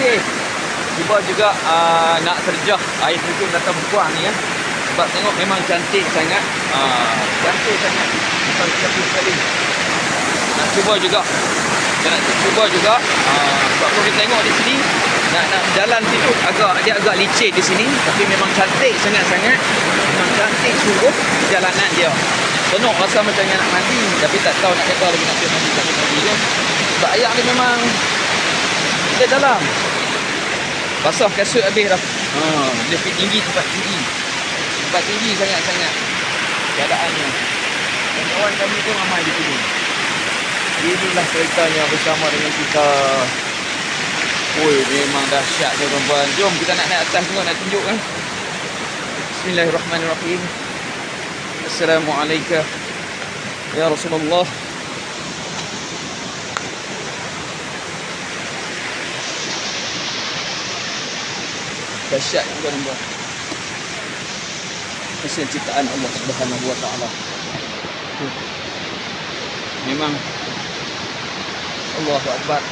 Okey. Cuba juga uh, nak terjah air terjun datang berkuang ni ya. Sebab tengok memang cantik sangat. Uh, cantik sangat. Bukan cantik sekali. Nak cuba juga. Kita nak cuba juga. Uh, sebab kalau kita tengok di sini nak nak jalan situ agak dia agak licin di sini tapi memang cantik sangat-sangat. Memang cantik sungguh jalanan dia. Penuh rasa macam nak mandi tapi tak tahu nak kata lagi nak mandi. Sebab air ni memang dia dalam. Basah kasut habis dah. Ha, dia pergi tinggi tempat tinggi. Tempat tinggi sangat-sangat. Keadaannya. Dan kawan kami pun ramai di sini. Inilah ceritanya bersama dengan kita. Oi, memang dahsyat tu tuan-tuan. Jom kita nak naik atas tengok nak tunjuk kan. Bismillahirrahmanirrahim. Assalamualaikum. Ya Rasulullah. Dahsyat juga tuan-tuan. Hasil ciptaan Allah Subhanahu wa taala. Memang Allahu akbar.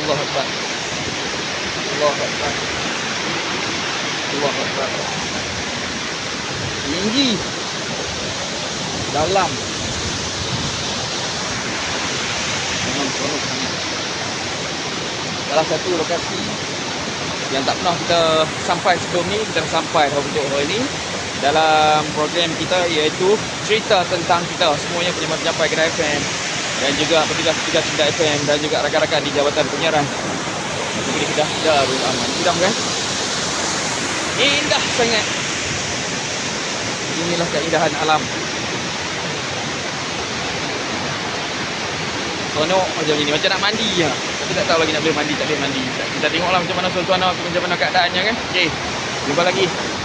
Allahu akbar. Allahu akbar. Allahu akbar. Tinggi. Dalam. Memang seronok sangat. Salah satu lokasi yang tak pernah kita sampai sebelum ni kita sampai dah untuk hari ni. Dalam program kita iaitu cerita tentang kita. Semuanya penyampai-penyampai Kedai FM dan juga petugas-petugas Kedai FM dan juga rakan-rakan di Jabatan Penyiaran. Negeri Kedah Darul Aman. Sedang kan? Indah sangat. Inilah keindahan alam Seronok macam ni Macam nak mandi lah Tapi tak tahu lagi nak boleh mandi Tak boleh mandi. Kita tengoklah macam mana suasana Macam mana keadaannya kan? Okay Jumpa lagi